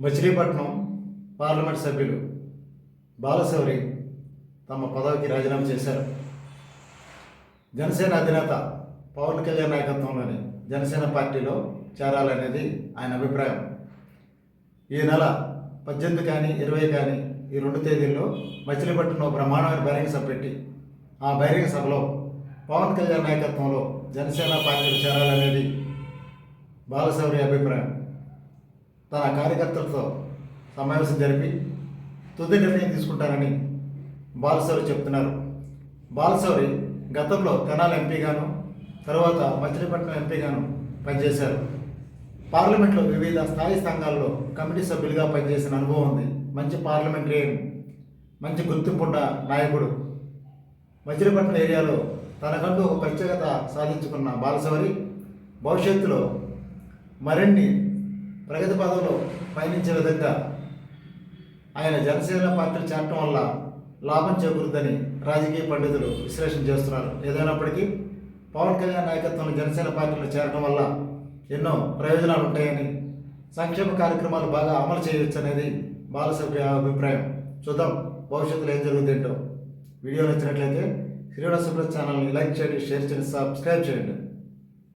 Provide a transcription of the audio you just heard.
Machilipatnam parliament సభ్యులు బాలశౌరి తమ పదవికి రాజీనామా చేశారు. జనసేన అధినేత పవన్ కళ్యాణ్ నాయకత్వంలోని జనసేన పార్టీలో చేరాలనేది ఆయన అభిప్రాయం. ఈ నెల పద్దెనిమిది కానీ ఇరవై కానీ ఈ రెండు తేదీల్లో మచిలీపట్నంలో బ్రహ్మాండమైన బహిరంగ సభ పెట్టి ఆ బహిరంగ సభలో పవన్ కళ్యాణ్ నాయకత్వంలో జనసేన పార్టీలో చేరాలనేది బాలశౌరి అభిప్రాయం. తన కార్యకర్తలతో సమావేశం జరిపి తుది నిర్ణయం తీసుకుంటారని బాలశౌరి చెప్తున్నారు. బాలశౌరి గతంలో తెనాలి ఎంపీగాను తర్వాత మచిలీపట్నం ఎంపీగాను పనిచేశారు. పార్లమెంట్లో వివిధ స్థాయి సంఘాల్లో కమిటీ సభ్యులుగా పనిచేసిన అనుభవం ఉంది. మంచి పార్లమెంటరీయన్ మంచి గుర్తింపున్న నాయకుడు. మచిలీపట్నం ఏరియాలో తనకంటూ ఒక ప్రత్యేకత సాధించుకున్న బాలశౌరి భవిష్యత్తులో మరిన్ని ప్రగతి పదంలో పయనించే విధంగా ఆయన జనసేన పార్టీ చేరటం వల్ల లాభం చేకూరుద్దని రాజకీయ పండితులు విశ్లేషణ చేస్తున్నారు. ఏదైనప్పటికీ పవన్ కళ్యాణ్ నాయకత్వంలో జనసేన పార్టీలో చేరడం వల్ల ఎన్నో ప్రయోజనాలు ఉంటాయని సంక్షేమ కార్యక్రమాలు బాగా అమలు చేయవచ్చు అనేది బాలసభ్య అభిప్రాయం. చూద్దాం భవిష్యత్తులో ఏం జరుగుతుందో. వీడియో నచ్చినట్లయితే శ్రీనివాస ఛానల్ని లైక్ చేయండి షేర్ చేయండి సబ్స్క్రైబ్ చేయండి.